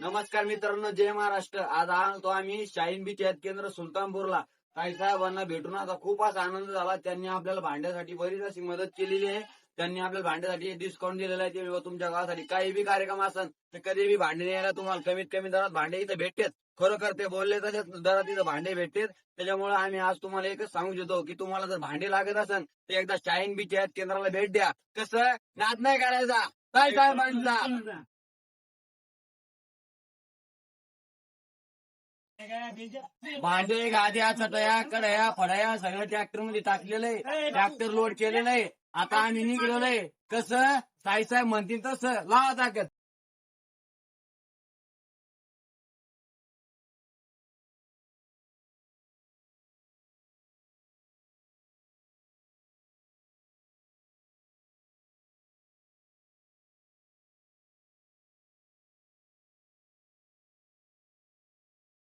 नमस्कार मित्रांनो जय महाराष्ट्र. आज आणतो आम्ही शाहीन बीच यात केंद्र सुलतानपूरला. काही साहेबांना भेटून आता खूप आनंद झाला. त्यांनी आपल्याला भांड्यासाठी बरीच अशी मदत केलेली आहे. त्यांनी आपल्याला भांड्यासाठी डिस्काउंट दिलेला आहे. ते तुमच्या गावासाठी काही बी कार्यक्रम असेल तर कधी बी भांडे न्यायला तुम्हाला कमीत कमी दरात भांडे इथे भेटतात. खरोखर ते बोलले तर दरात इथं भांडे भेटतात. त्याच्यामुळे आम्ही आज तुम्हाला एकच सांगू इच्छितो की तुम्हाला जर भांडे लागत असेल तर एकदा शाहीन बीच यात केंद्राला भेट द्या. कसं? नाद नाही करायचा. काय साहेबांचा. भांडे गाद्या चटया कड्या फडया सगळं ट्रॅक्टरमध्ये टाकलेलं आहे. ट्रॅक्टर लोड केलेलं आहे आता आम्ही निघलेलो आहे. कसं? साईसाहेब म्हणतील तसं. लावा ताकद.